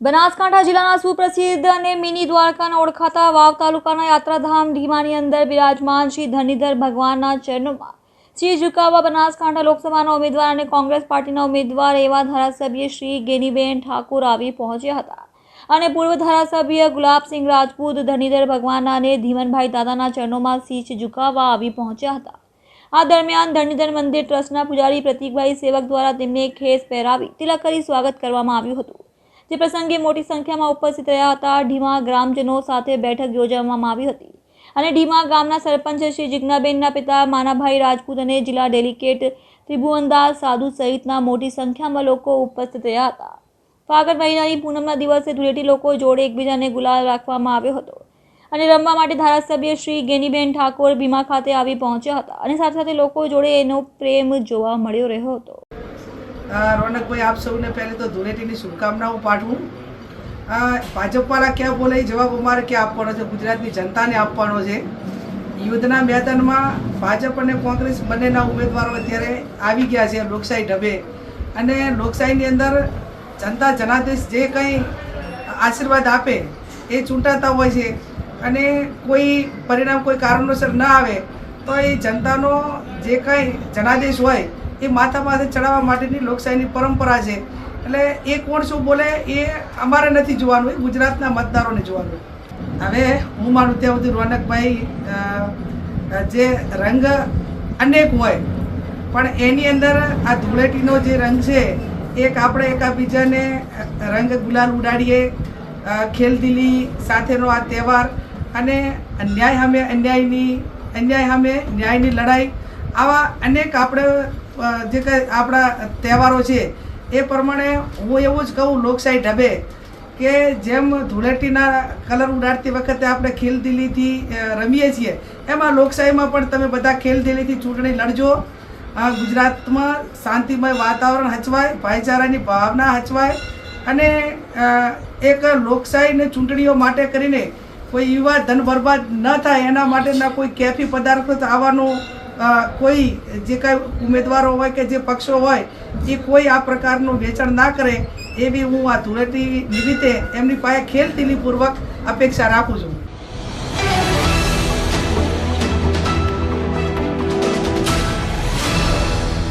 બનાસકાંઠા જિલ્લાના સુપ્રસિદ્ધ અને મિની દ્વારકાના ઓળખાતા વાવ તાલુકાના યાત્રાધામ ઢીમાની અંદર બિરાજમાન શ્રી ધનીધર ભગવાનના ચરણોમાં શ્રી ઝુકાવા બનાસકાંઠા લોકસભાના ઉમેદવાર અને કોંગ્રેસ પાર્ટીના ઉમેદવાર એવા ધારાસભ્ય શ્રી ગેનીબેન ઠાકુર આવી પહોંચ્યા હતા. અને પૂર્વ ધારાસભ્ય ગુલાબસિંહ રાજપૂત, ધનીધર ભગવાનના અને ધીમનભાઈ દાદાના ચરણોમાં શીશ ઝુકાવવા આવી પહોંચ્યા હતા. આ દરમિયાન ધરણીધર મંદિર ટ્રસ્ટના પૂજારી પ્રતિકભાઈ સેવક દ્વારા તેમને ખેસ પહેરાવી તિલક કરી સ્વાગત કરવામાં આવ્યું હતું. જે પ્રસંગે મોટી સંખ્યામાં ઉપસ્થિત રહ્યા હતા, ઢીમા ગ્રામજનો સાથે બેઠક યોજવામાં આવી હતી. અને ઢીમા ગામના સરપંચ શ્રી જિજ્ઞાબેનના પિતા માનાભાઈ રાજપૂત અને જિલ્લા ડેલિકેટ ત્રિભુવનદાસ સાધુ સહિતના મોટી સંખ્યામાં લોકો ઉપસ્થિત રહ્યા હતા. ફાગણ મહિનાની પૂનમના દિવસે ધૂળેટી લોકો જોડે એકબીજાને ગુલાલ રાખવામાં આવ્યો હતો. અને રમવા માટે ધારાસભ્ય શ્રી ગેનીબેન ઠાકોર ભીમા ખાતે આવી પહોંચ્યા હતા. અને સાથે સાથે લોકો જોડે એનો પ્રેમ જોવા મળ્યો રહ્યો હતો. રોનકભાઈ, આપ સૌને પહેલે તો ધૂળેટીની શુભકામનાઓ પાઠવું. ભાજપવાળા ક્યાં બોલે જવાબ અમારે ક્યાં આપવાનો છે? ગુજરાતની જનતાને આપવાનો છે. યુદ્ધના મેદાનમાં ભાજપ અને કોંગ્રેસ બંનેના ઉમેદવારો અત્યારે આવી ગયા છે લોકશાહી ઢબે. અને લોકશાહીની અંદર જનતા જનાદેશ જે કંઈ આશીર્વાદ આપે એ ચૂંટાતા હોય છે. અને કોઈ પરિણામ કોઈ કારણોસર ના આવે તો એ જનતાનો જે કંઈ જનાદેશ હોય એ માથા માથે ચડાવવા માટેની લોકશાહીની પરંપરા છે. એટલે એ કોણ શું બોલે એ અમારે નથી જોવાનું, એ ગુજરાતના મતદારોને જોવાનું. હવે હું માનું ત્યાં સુધી રોનકભાઈ જે રંગ અનેક હોય, પણ એની અંદર આ ધૂળેટીનો જે રંગ છે, એક આપણે એકાબીજાને રંગ ગુલાલ ઉડાડીએ ખેલદિલી સાથેનો આ તહેવાર અને ન્યાય સામે અન્યાયની, અન્યાય સામે ન્યાયની લડાઈ, આવા અનેક આપણે જે કંઈ આપણા તહેવારો છે, એ પ્રમાણે હું એવું જ કહું લોકશાહી ઢબે કે જેમ ધૂળેટીના કલર ઉડાડતી વખતે આપણે ખેલદિલીથી રમીએ છીએ, એમાં લોકશાહીમાં પણ તમે બધા ખેલદિલીથી ચૂંટણી લડજો. ગુજરાતમાં શાંતિમય વાતાવરણ હચવાય, ભાઈચારાની ભાવના હચવાય અને એક લોકશાહીને ચૂંટણીઓ માટે કરીને કોઈ યુવા ધન બરબાદ ન થાય, એના માટેના કોઈ કેફી પદાર્થો આવવાનો કોઈ જે કાંઈ ઉમેદવારો હોય કે જે પક્ષો હોય, એ કોઈ આ પ્રકારનું વેચાણ ના કરે, એવી હું આ ધૂળેટી નિમિત્તે એમની પાસે ખેલદિલીપૂર્વક અપેક્ષા રાખું છું.